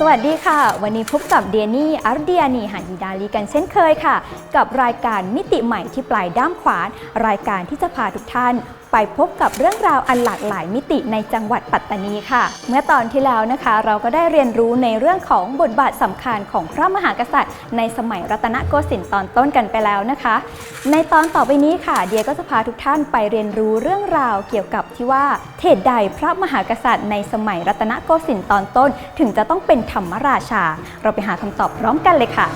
สวัสดีค่ะ วันนี้พบกับเดียนี่อาร์เดียนีหันดีดาลีกันเช่นเคยค่ะ กับรายการมิติใหม่ที่ปลายด้ามขวาน รายการที่จะพาทุกท่านไปพบกับเรื่องราวอันหลากหลายมิติในจังหวัดปัตตานีค่ะ เมื่อตอนที่แล้วนะคะ เราก็ได้เรียนรู้ในเรื่องของบทบาทสำคัญของพระมหากษัตริย์ ในสมัยรัตนโกสินทร์ตอนต้นกันไปแล้วนะคะ ในตอนต่อไปนี้ค่ะ เดียก็จะพาทุกท่านไปเรียนรู้เรื่องราวเกี่ยวกับที่ว่าเหตุใดพระมหากษัตริย์ ในสมัยรัตนโกสินทร์ตอนต้น ถึงจะต้องเป็นธรรมราชา เราไปหาคำตอบพร้อมกันเลยค่ะ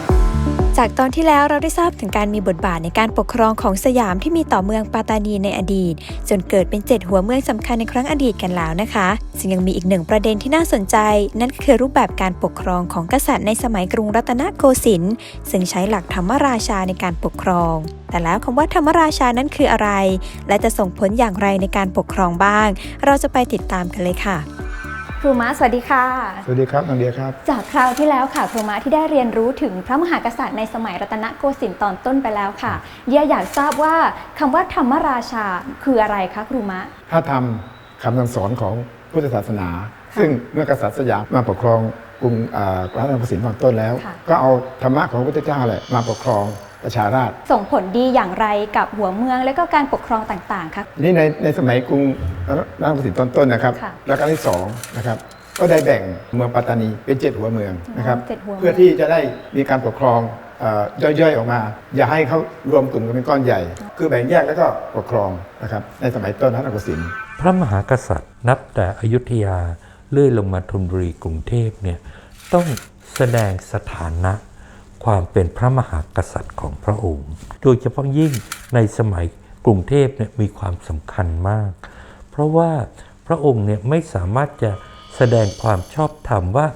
จากตอนที่แล้วเราได้ทราบถึงการมีบทบาทในการปกครองของสยามที่มีต่อเมืองปาตานีในอดีต จนเกิดเป็นเจ็ดหัวเมืองสำคัญในครั้งอดีตกันแล้วนะคะซึ่งยังมีอีกหนึ่งประเด็นที่น่าสนใจ นั่นคือรูปแบบการปกครองของกษัตริย์ในสมัยกรุงรัตนโกสินทร์ซึ่งใช้หลักธรรมราชาในการปกครอง แต่แล้วคำว่าธรรมราชานั้นคืออะไร และจะส่งผลอย่างไรในการปกครองบ้าง เราจะไปติดตามกันเลยค่ะ ครูม้าสวัสดีค่ะ สวัสดีครับน้องเดียครับ จากคราวที่แล้วค่ะครูม้าที่ได้เรียนรู้ถึงพระมหากษัตริย์ในสมัยรัตนโกสินทร์ตอนต้นไปแล้วค่ะเดียอยากทราบว่าคำว่าธรรมราชาคืออะไรคะครูม้าถ้าทำคำสั่งสอนของพุทธศาสนา ซึ่งเมื่อกษัตริย์สยามมาปกครองกรุงอ่ารัตนโกสินทร์ตอนต้นแล้วค่ะก็เอาธรรมะของพระพุทธเจ้าแหละมาปกครอง ประชาราษฎร์ส่งผลดีอย่างไรกับหัวเมืองและก็การปกครองต่างๆคะนี่ในในสมัยกรุงรัตนโกสินทร์ตอนต้นนะครับค่ะรัชกาลที่สองนะครับก็ได้แบ่งเมืองปัตตานีเป็นเจ็ดหัวเมืองนะครับเจ็ดหัวเมืองเพื่อที่จะได้มีการปกครองเอ่อย่อยๆออกมา อย่าให้เขารวมกลุ่มกันเป็นก้อนใหญ่ คือแบ่งแยกแล้วก็ปกครองนะครับในสมัยต้นรัตนโกสินทร์พระมหากษัตริย์ นับแต่อยุธยาเลื่อยลงมาธนบุรีกรุงเทพเนี่ยต้องแสดงสถานะ ความเป็นพระมหากษัตริย์ของพระองค์ โดยเฉพาะยิ่งในสมัยกรุงเทพเนี่ยมีความสำคัญมาก เพราะว่าพระองค์เนี่ยไม่สามารถจะแสดงความชอบธรรมว่า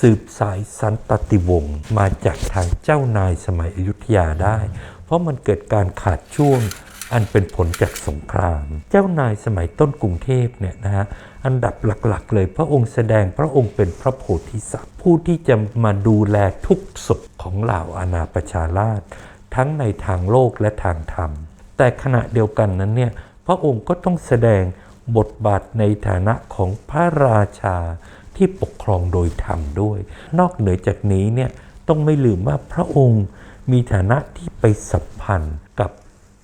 สืบสายสันตติวงศ์มาจากทางเจ้านายสมัยอยุธยาได้ เพราะมันเกิดการขาดช่วง อันเป็นผลจากสงคราม เจ้านายสมัยต้นกรุงเทพเนี่ยนะฮะอันดับหลักๆ เลยพระองค์แสดงพระองค์เป็นพระโพธิสัตว์ ผู้ที่จะมาดูแลทุกสุขของเหล่าอาณาประชาราษฎร์ทั้งในทางโลกและทางธรรม แต่ขณะเดียวกันนั้นเนี่ยพระองค์ก็ต้องแสดงบทบาทในฐานะของพระราชาที่ปกครองโดยธรรมด้วย นอกเหนือจากนี้เนี่ยต้องไม่ลืมว่าพระองค์มีฐานะที่ไปสัมพันธ์กับ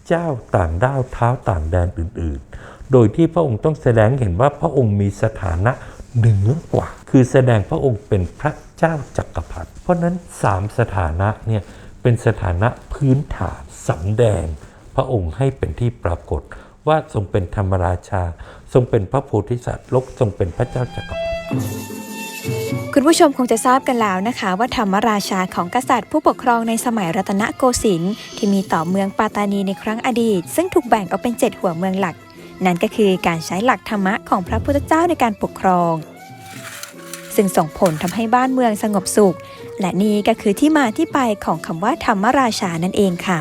เจ้าต่างด้าวเท้าต่างแดนอื่น ๆ โดยที่พระองค์ต้องแสดงเห็นว่าพระองค์มีสถานะเหนือกว่า คือแสดงพระองค์เป็นพระเจ้าจักรพรรดิเพราะนั้นสามสถานะเนี่ยเป็นสถานะพื้นฐานสำแดง พระองค์ให้เป็นที่ปรากฏว่าทรงเป็นธรรมราชา ทรงเป็นพระโพธิสัตว์ลกทรงเป็นพระเจ้าจักรพรรดิ คุณผู้ชมคงจะทราบกันแล้วนะคะ ว่าธรรมราชาของกษัตริย์ผู้ปกครองในสมัยรัตนโกสินทร์ที่มีต่อเมืองปาตานีในครั้งอดีต ซึ่งถูกแบ่งออกเป็นเจ็ดหัวเมืองหลัก นั่นก็คือการใช้หลักธรรมะของพระพุทธเจ้าในการปกครอง ซึ่งส่งผลทำให้บ้านเมืองสงบสุข และนี่ก็คือที่มาที่ไปของคำว่าธรรมราชานั่นเองค่ะ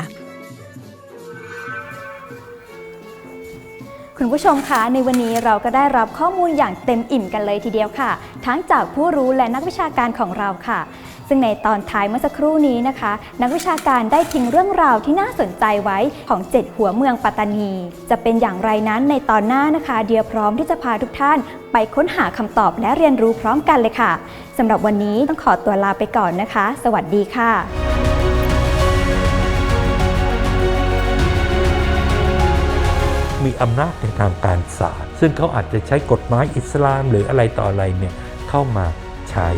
คุณผู้ชมคะในวันนี้เราก็ได้รับข้อมูลอย่างเต็มอิ่มกันเลยทีเดียวค่ะ ทั้งจากผู้รู้และนักวิชาการของเราค่ะ ซึ่งในตอนท้ายเมื่อสักครู่นี้นะคะ นักวิชาการได้ทิ้งเรื่องราวที่น่าสนใจไว้ของเจ็ดหัวเมืองปัตตานี จะเป็นอย่างไรนั้นในตอนหน้านะคะ เดียพร้อมที่จะพาทุกท่านไปค้นหาคำตอบและเรียนรู้พร้อมกันเลยค่ะสำหรับวันนี้ต้องขอตัวลาไปก่อนนะคะ สวัสดีค่ะ มีอำนาจในทางการศาลซึ่งเขาอาจจะใช้กฎหมายอิสลามหรืออะไรต่ออะไรเนี่ยเข้ามาใช้